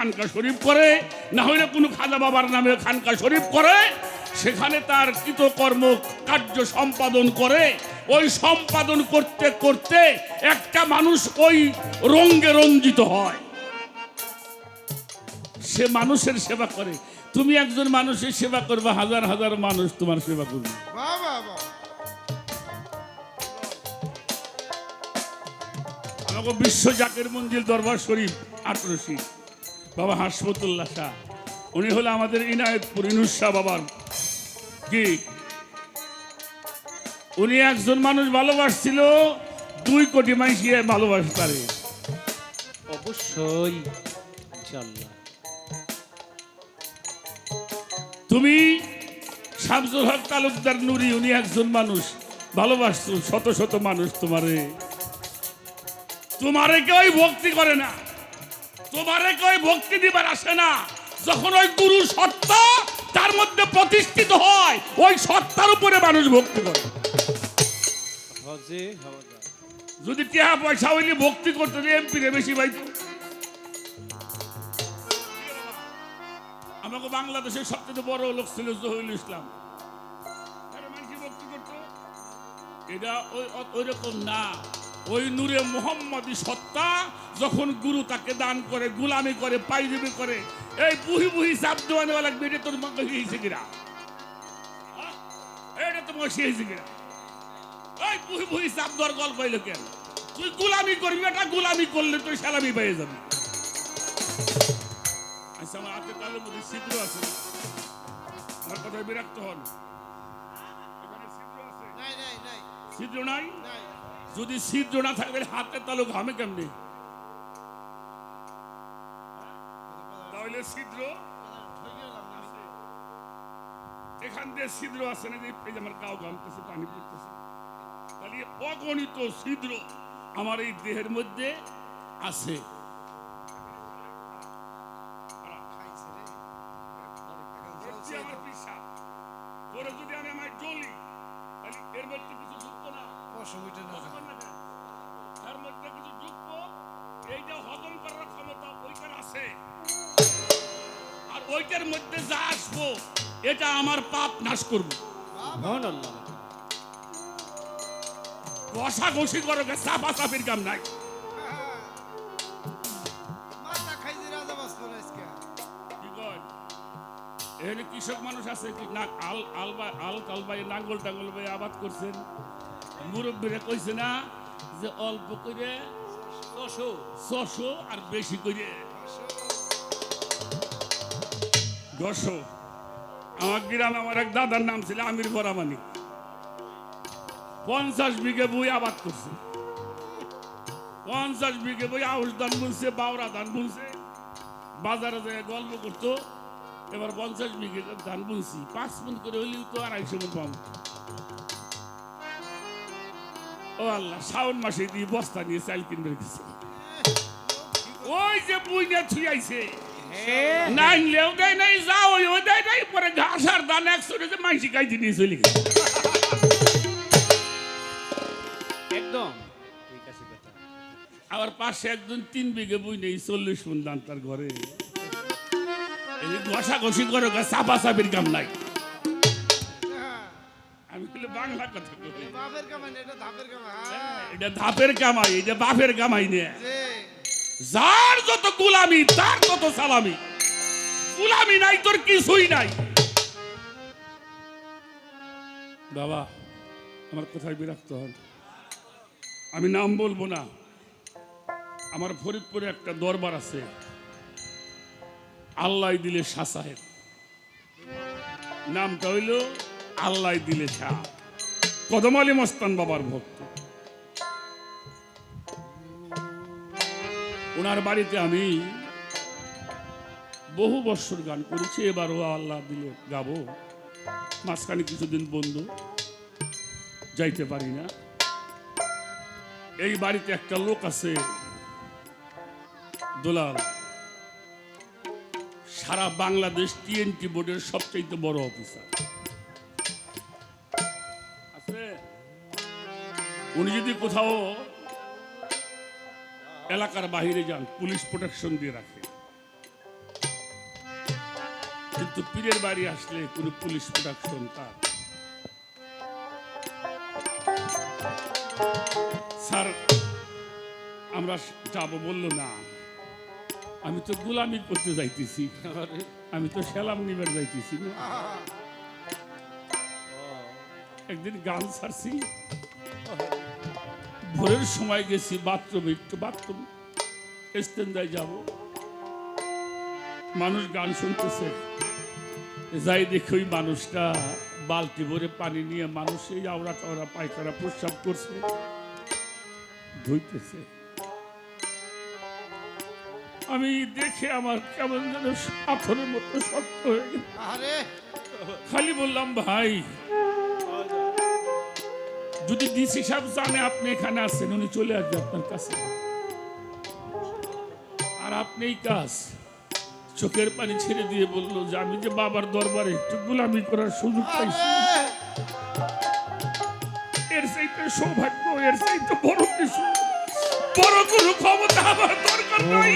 খানকা শরীফ করে না হলে কোনো খাজা বাবার নামে খানকা শরীফ করে সেখানে তার কৃতকর্ম কার্য সম্পাদন করে। ওই সম্পাদন করতে করতে একটা মানুষ ওই রঙ্গে রঞ্জিত হয়। সে মানুষের সেবা করে। তুমি একজন মানুষের সেবা করবে হাজার হাজার মানুষ তোমার সেবা করবে। আমাকে বিশ্ব জাকের মঞ্জিল দরবার শরীফ আটরশি বাবা হাসমতুল্লাহ শাহ। উনি হলো আমাদের ইনায়তপুর ইনুসা বাবার কি? উনি একজন মানুষ ভালোবাসছিল দুই কোটি মানুষ ভালোবাসতে পারে অবশ্যই তুমি শামসুল হক তালুকদার নুরি উনি একজন মানুষ ভালোবাসছো শত শত মানুষ তোমারে। তোমারে কেউ ভক্তি করে না। তোমারে কই ভক্তি দিবার আসে না? যখন ওই গুরু সত্তা তার মধ্যে প্রতিষ্ঠিত হয় ওই সত্তার উপরে মানুষ ভক্তি করে। যদি টেহা পয়সা হইলে ভক্তি করতে এমপি রে বেশি পাইতো। আমাকে বাংলাদেশের সবচেয়ে বড় লোক ছিল জহিরুল ইসলাম। তারা ভক্তি করতো? এটা ওই ওই রকম না। ওই নূরে মোহাম্মদী সত্তা যখন গুরু তাকে দান করে গুলামি করে পাইজুবি করে এই বুহি বুহি চাপ দেওয়ানে বলা বেটে তোর মাকে হয়েছে কিনা? এটা তো মশি হয়েছে কিনা? এই বুহি বুহি চাপ দেওয়ার গল্প হইল কেন? তুই গুলামি করবি এটা গুলামি করলে তুই সালামি পেয়ে যাবি। আচ্ছা আমার হাতে তালের মধ্যে ছিদ্র আছে আমার কথায় বিরক্ত হন। ছিদ্র আছে। নাই। যদি ছিদ্র না থাকে, তাহলে হাতের তালু ঘামে কেমনি? তাহলে এখান দিয়ে ছিদ্র আছে না এই আমার ঘামতেছে, পানি তাহলে অগণিত ছিদ্র আমার এই দেহের মধ্যে আছে। ওইটার মধ্যে যা আসব এটা আমার পাপ নাশ করব। আল্লাহ ঘষি করো গে, চাপা চাপির কাম নাই। এখানে কৃষক মানুষ আছে কি? না আল আল বা আল কাল বাই নাঙ্গল টাঙ্গল বাই আবাদ করছেন। মুরব্বীরা কইছে না যে অল্প করে ছশো ছশো আর বেশি করে দশো আমার গ্রামে আমার এক দাদার নাম ছিল আমির বরামানি। পঞ্চাশ বিঘে বই আবাদ করছে। পঞ্চাশ বিঘে বই আউশ ধান বুনছে বাউরা ধান বুনছে। বাজারে যায় গল্প করতো, এবার পঞ্চাশ বিঘে ধান বুনছি। পাঁচ মন করে হইলেও তো আড়াইশো মন পাবো। ও আল্লাহ শ্রাবণ মাসে দিয়ে বস্তা নিয়ে চাল কিনবে ওই যে বুই নিয়ে ছুঁয়াইছে হ্যাঁ। নাই দেয় নাই যাও ওই ওই দেয় নাই পরে ঘাস আর দান একশো যে মাইসি খাইতে নিয়ে চলে গেছে। একদম। ঠিক আছে কথা আবার পাশে একজন তিন বিঘে বই নেই চল্লিশ মন দান তার ঘরে। এই ঘষা ঘষি করে চাপা চাপির কাম নাই। আমি বলে বাংলা কথা এটা ধাপের কামাই। এটা ধাপের কামাই এটা বাপের কামাই নে। যার যত গুলামি, তার তত সালামি। গুলামি নাই, তোর কিছুই নাই। বাবা, আমার কোথায় বিরক্ত হন। আমি নাম বলব না। আমার ফরিদপুরে একটা দরবার আছে। আল্লাহ দিলে শাহ সাহেব। নামটা হইল আল্লাহ দিলে শাহ। কদম আলী মস্তান বাবার ভক্ত। ওনার বাড়িতে আমি বহু বৎসর গান করেছি, এবারও আল্লাহ দিলে গাবো। মাঝখানে কিছুদিন বন্ধু, যাইতে পারি না। এই বাড়িতে একটা লোক আছে, দোলাল। সারা বাংলাদেশ টিএনটি বোর্ডের সবচাইতে বড় অফিসার। আছে? উনি যদি কোথাও এলাকার বাইরে যান, পুলিশ প্রোটেকশন দিয়ে রাখে। কিন্তু পীরের বাড়ি আসলে কোনো পুলিশ প্রোডাকশন তার। স্যার, আমরা যাব বলল না। আমি তো গোলামি করতে যাইতেছি। আমি তো সেলাম নিবার যাইতেছি একদিন গান ছাড়ছি ভোরের সময় গেছি বাথরুমে একটু বাথরুম। এস্তেন্দায় যাব। মানুষ গান শুনতেছে। যাই দেখে ওই মানুষটা বালতি ভরে পানি নিয়ে মানুষ এই আওড়া টাওড়া পায়খানা প্রস্রাব করছে ধুইতেছে। আমি দেখে আমার কেমন যেন পাথরের মতো শক্ত হয়ে গেল। আরে! খালি বললাম ভাই যদি ডিসি সাহেব জানে আপনি এখানে আছেন, উনি চলে আসবে আপনার কাছে। আর আপনি এই কাজ চোখের পানি ছেড়ে দিয়ে বলল যে আমি যে বাবার দরবারে একটু গোলামি করার সুযোগ পাইছি। এর চাইতে সৌভাগ্য, এর চাইতে বড় কিছু, বড় কোনো ক্ষমতা আমার দরকার নাই।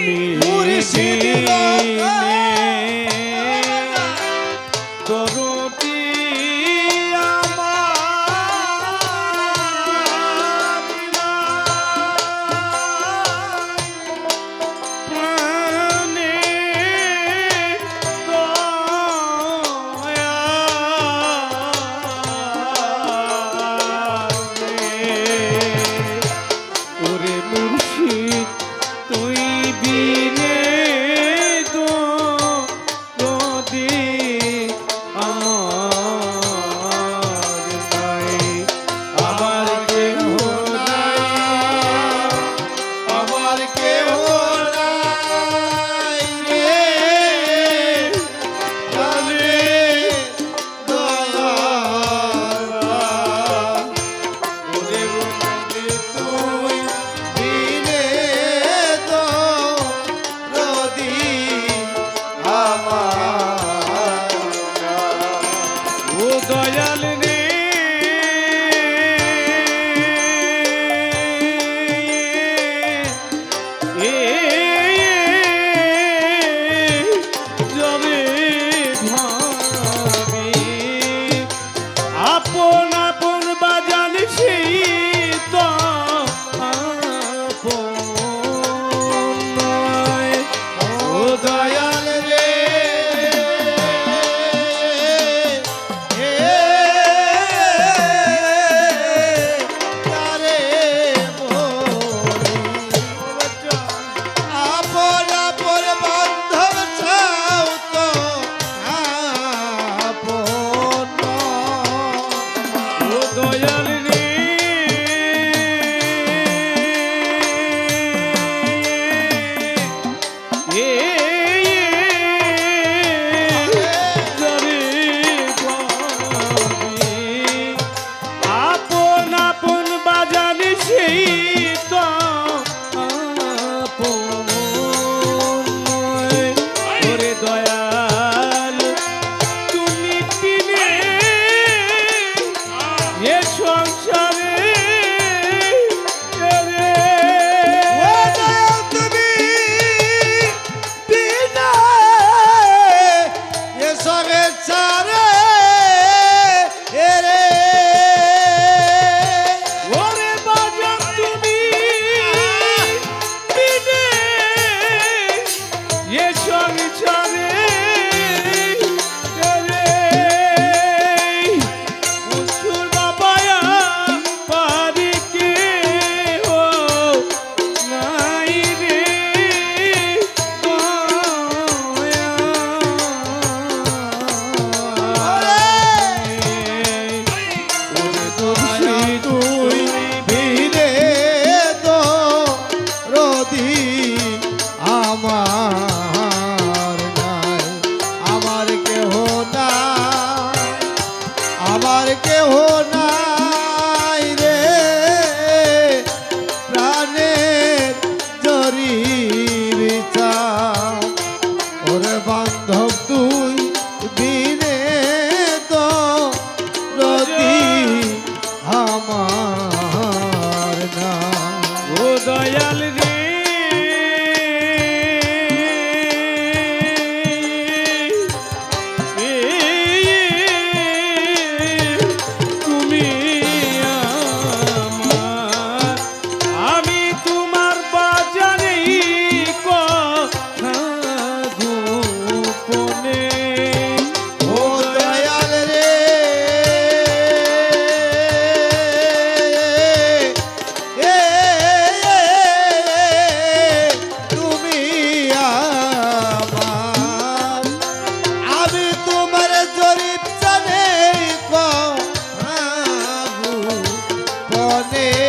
de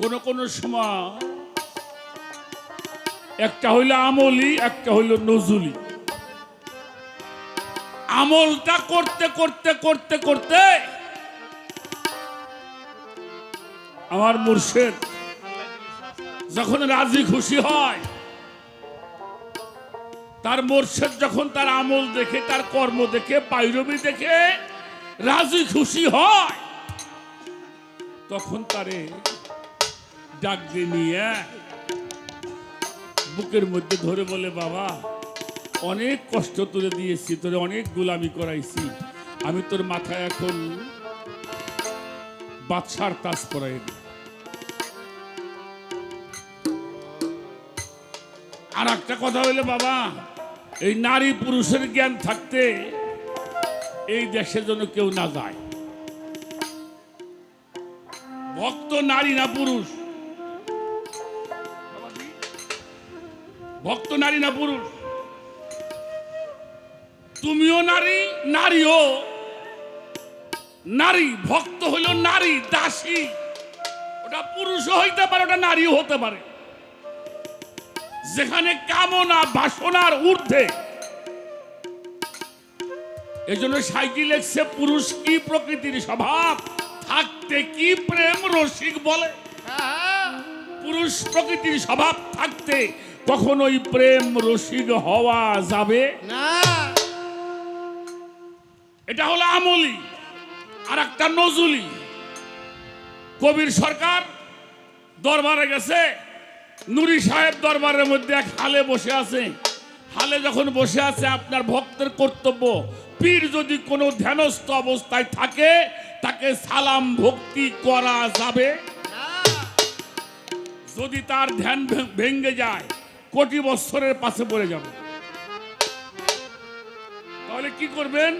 কোন কোন সময় একটা হইল আমলি, একটা হইল নজুলি। আমলটা করতে করতে করতে করতে আমার মুর্শেদ যখন রাজি খুশি হয়, তার মোর্শেদ যখন তার আমল দেখে, তার কর্ম দেখে, পাইরবি দেখে রাজি খুশি হয়, তখন তারে ডাক দিয়ে নিয়ে বুকের মধ্যে ধরে বলে, বাবা, অনেক কষ্ট তুলে দিয়েছি, তোরে অনেক গোলামি করাইছি। আমি তোর মাথায় এখন বাদশার তাস পরাই দিই আর একটা কথা হইলে, বাবা, এই নারী পুরুষের জ্ঞান থাকতে এই দেশের জন্য কেউ না যায়। ভক্ত নারী না পুরুষ ভক্ত নারী না পুরুষ? তুমিও নারী, নারীও। নারী, ভক্ত হইল নারী, দাসী। ওটা পুরুষও হইতে পারে, ওটা নারীও হতে পারে। যেখানে কামনা, বাসনার ঊর্ধ্বে। এজন্য সাইকেল লেখছে পুরুষ কি প্রকৃতির স্বভাব? থাকতে কি প্রেম রসিক বলে? পুরুষ প্রকৃতির স্বভাব থাকতে কখনোই প্রেম রসিক হওয়া যাবে? না। এটা হলো আমলি আর একটা নজুলি। কবির সরকার দরবারে গেছে নুরি সাহেব দরবারের মধ্যে এক হালে বসে আছে। হালে যখন বসে আছে আপনার ভক্তের কর্তব্য পীর যদি কোনো ধ্যানস্থ অবস্থায় থাকে তাকে সালাম ভক্তি করা যাবে। যদি তার ধ্যান ভেঙ্গে যায় কোটি বৎসরের পাশে পড়ে যাবে। তাহলে কি করবেন?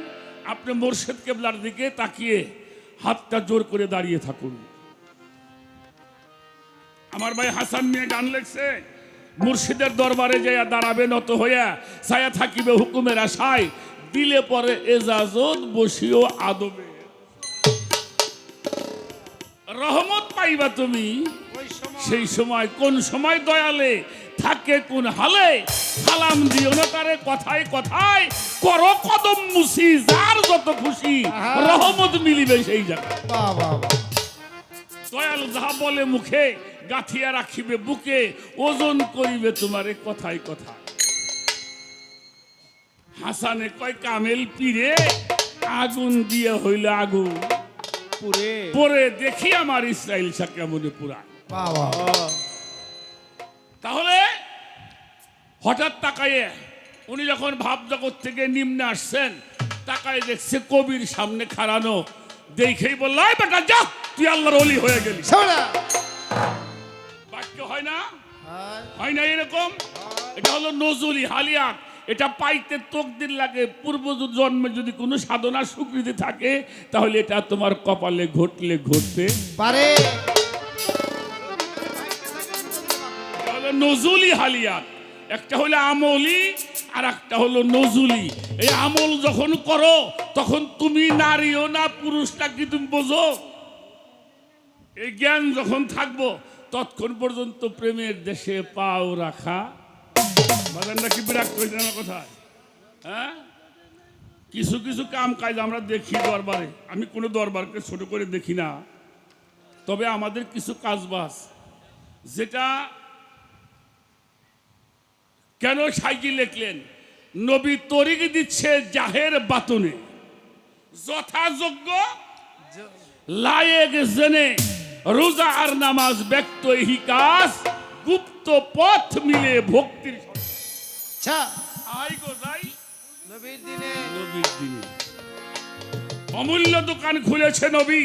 আপনি মোর্শেদ কেবলার দিকে তাকিয়ে হাতটা জোর করে দাঁড়িয়ে থাকুন। আমার ভাই হাসান মিয়া গান লেখছে মুর্শিদের দরবারে যাইয়া দাঁড়াবে নত হইয়া ছায়া থাকিবে হুকুমের আশায় দিলে পরে এজাজত বসিও আদবে। রহমত পাইবা তুমি। সেই সময় কোন সময় দয়ালে থাকে কোন হালে? সালাম দিও না তারে কথায় কথায়। করো কদম মুসি যার যত খুশি রহমত মিলিবে সেই জায়গায়। দয়াল যাহা বলে মুখে গাথিয়া রাখিবে বুকে ওজন করিবে তোমারে কথায় কথায়। হাসানে কয় কামেল পীরে আগুন দিয়ে হইল আগুন। পুরে। দেখি আমার ইসরায়েল শাহ কেমনে পুরায়। তাহলে হঠাৎ তাকায়ে উনি যখন ভাব জগৎ থেকে নিম্নে আসছেন তাকায় দেখছে কবির সামনে খাড়ানো। দেখেই বলল "এই বেটা যা তুই আল্লাহর অলি হয়ে গেলি। বাক্য হয় না? হ্যাঁ। না এরকম? এটা হলো নজরুলি হালিয়াত। এটা পাইতে তকদির লাগে। পূর্ব জন্মে যদি কোনো সাধনা স্বীকৃতি থাকে তাহলে এটা তোমার কপালে ঘটলে ঘটতে পারে নজুলি হালিয়াত। একটা হলো আমলি আর একটা হলো নজুলি। এই আমল যখন করো, তখন তুমি নারীও না পুরুষটা কি তুমি বোঝো? এই জ্ঞান যখন থাকব তৎক্ষণ পর্যন্ত প্রেমের দেশে পাও রাখা। বাজানটা কি বিরাট করেছেন আমার কোথায়? হ্যাঁ? কিছু কিছু কাম কাজ আমরা দেখি দরবারে। আমি কোনো দরবারকে ছোট করে দেখি না। তবে আমাদের কিছু কাজবাজ যেটা কেন সাইজি লেখলেন? নবী তরিক দিচ্ছে জাহের বাতনে। যথাযোগ্য লায়েক জেনে রোজা আর নামাজ ব্যক্ত গুপ্ত পথ মিলে ভক্তির। আচ্ছা আই গো যাই। নবীর দিনে। নবীর দিনে। অমূল্য দোকান খুলেছে নবী।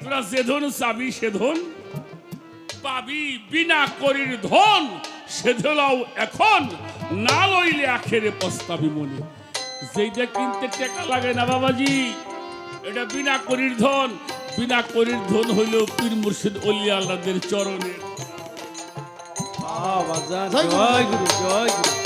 তোরা যে ধন চাবি সে ধন পাবি বিনা করির ধন। সে ধলাও এখন না লইলে আখেরে পস্তাবি মনে। যেইটা কিনতে টাকা লাগে না বাবাজি এটা বিনা করির ধন বিনা করির ধন হইল পীর মুর্শিদ অলি আল্লাদের চরণে। জয় গুরু জয় গুরু।